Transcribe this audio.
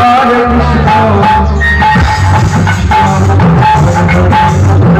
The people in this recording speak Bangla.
Hare Krishna